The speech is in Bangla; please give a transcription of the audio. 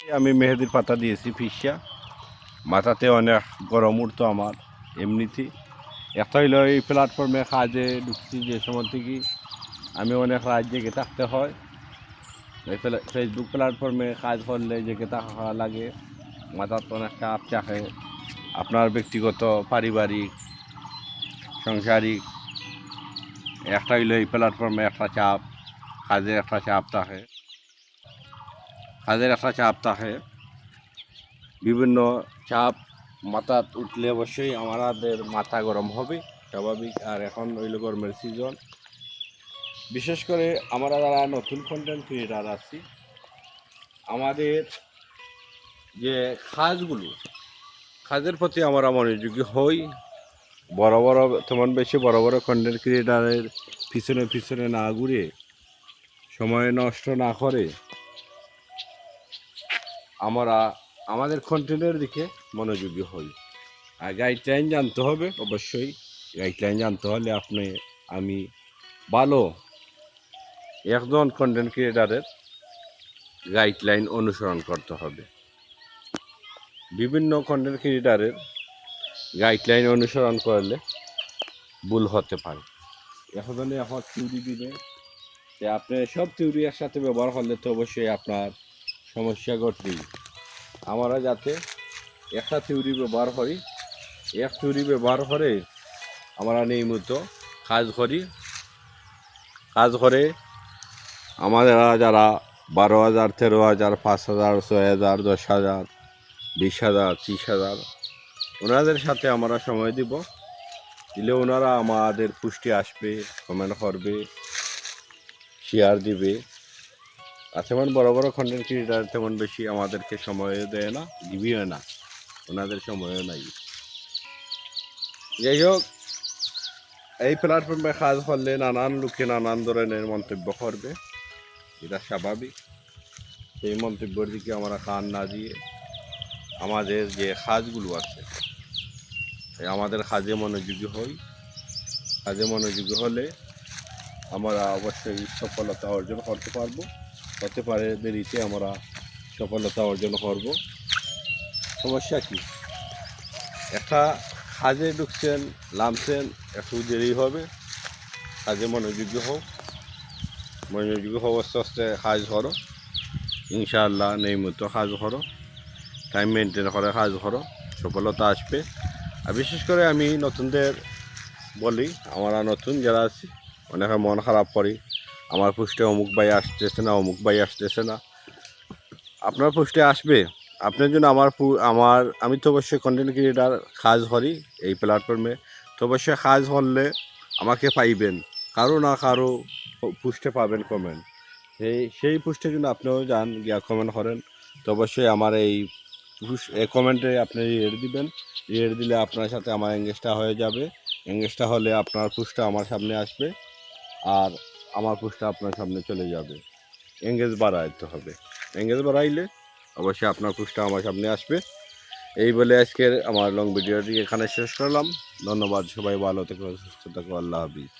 আমি মেহেদির পাতা দিয়েছি ফিসা মাথাতে অনেক গরম উঠতো আমার, এমনিতে। একটা হইল এই প্ল্যাটফর্মে কাজে ঢুকছি যে সময় থেকে আমি অনেক রাত জেগে থাকতে হয়। ফেসবুক প্ল্যাটফর্মে কাজ করলে জেগে থাকা লাগে। মাথার তো অনেক চাপ চাপে আপনার ব্যক্তিগত, পারিবারিক, সাংসারিক একটা হইল এই প্ল্যাটফর্মে একটা চাপ, কাজে একটা চাপ থাকে। কাজের একটা চাপ থাকে। বিভিন্ন চাপ মাথা উঠলে অবশ্যই আমাদের মাথা গরম হবে, স্বাভাবিক। আর এখন হইল গরমের সিজন বিশেষ করে আমরা যারা নতুন কন্টেন্ট ক্রিয়েটার আছি, আমাদের যে কাজগুলো, কাজের প্রতি আমরা মনোযোগী হই। বড় বড়, তেমন বেশি বড় বড় কন্টেন্ট ক্রিয়েটারের পিছনে পিছনে না ঘুরে সময় নষ্ট না করে আমরা আমাদের কন্টেন্টের দিকে মনোযোগী হই। আর গাইডলাইন জানতে হবে, অবশ্যই গাইডলাইন জানতে হলে আপনি, আমি ভালো একজন কন্টেন্ট ক্রিয়েটারের গাইডলাইন অনুসরণ করতে হবে। বিভিন্ন কন্টেন্ট ক্রিয়েটারের গাইডলাইন অনুসরণ করলে ভুল হতে পারে। এখন এখন থিউরি দিবে। যে আপনি সব থিউরি একসাথে ব্যবহার করলে তো অবশ্যই আপনার সমস্যা ঘটবেই আমরা যাতে একটা থিওরি ব্যবহার করি, এক থিওরি ব্যবহার করে আমরা নিয়মিত কাজ করি। কাজ করে আমাদের যারা বারো হাজার, তেরো হাজার, পাঁচ হাজার, ছয় হাজার, দশ হাজার, বিশ হাজার, ত্রিশ হাজার, ওনাদের সাথে আমরা সময় দিব। দিলে ওনারা আমাদের পুষ্টি আসবে কমেন্ট করবে শেয়ার দিবে। আর তেমন বড় বড় কন্টেন্ট ক্রিয়েটার তেমন বেশি আমাদেরকে সময় দেয় না, দিবিও না, ওনাদের সময়ও নাই। যাই হোক, এই প্ল্যাটফর্মে কাজ করলে নানান লোকে নানান ধরনের মন্তব্য করবে, এটা স্বাভাবিক। সেই মন্তব্যের দিকে আমরা কান না দিয়ে আমাদের যে কাজগুলো আছে আমাদের কাজে মনোযোগী হই। কাজে মনোযোগী হলে আমরা অবশ্যই সফলতা অর্জন করতে পারব। হতে পারে দেরিতে আমরা সফলতা অর্জন করব। সমস্যা কি? একটা কাজে ঢুকছেন, নামছেন, একটু দেরি হবে, কাজে মনোযোগী হোক মনোযোগী হোক আস্তে আস্তে কাজ করো। ইনশাআল্লাহ নিয়মিত কাজ করো। টাইম মেনটেন করে কাজ করো। সফলতা আসবে। আর বিশেষ করে আমি নতুনদের বলি, আমরা নতুন যারা আছি, অনেকে মন খারাপ করি। আমার পোস্টে অমুক ভাই আসতেছে না, অমুক ভাই আসতেছে না। আপনার পোস্টে আসবে। আপনার জন্য আমার আমার আমি তো অবশ্যই কন্টেন্ট ক্রিয়েটার কাজ হরি এই প্ল্যাটফর্মে তো অবশ্যই কাজ করলে আমাকে পাইবেন। কারও না কারও পোস্টে পাবেন কমেন্ট সেই সেই পোস্টের জন্য আপনিও যান, গিয়া কমেন্ট করেন। তো অবশ্যই আমার এই কমেন্টে আপনি রেট দিবেন। রেট দিলে আপনার সাথে আমার এঙ্গেজটা হয়ে যাবে। এঙ্গেজটা হলে আপনার পোস্টটা আমার সামনে আসবে। আর আমার পোস্টটা আপনার সামনে চলে যাবে। এঙ্গেজ বাড়াইতে হবে। এঙ্গেজ বাড়াইলে অবশ্যই আপনার পোস্টটা আমার সামনে আসবে। এই বলে আজকের আমার লং ভিডিওটি এখানে শেষ করলাম। ধন্যবাদ, সবাই ভালো থেকো, সুস্থ থাকো, আল্লাহ হাফিজ।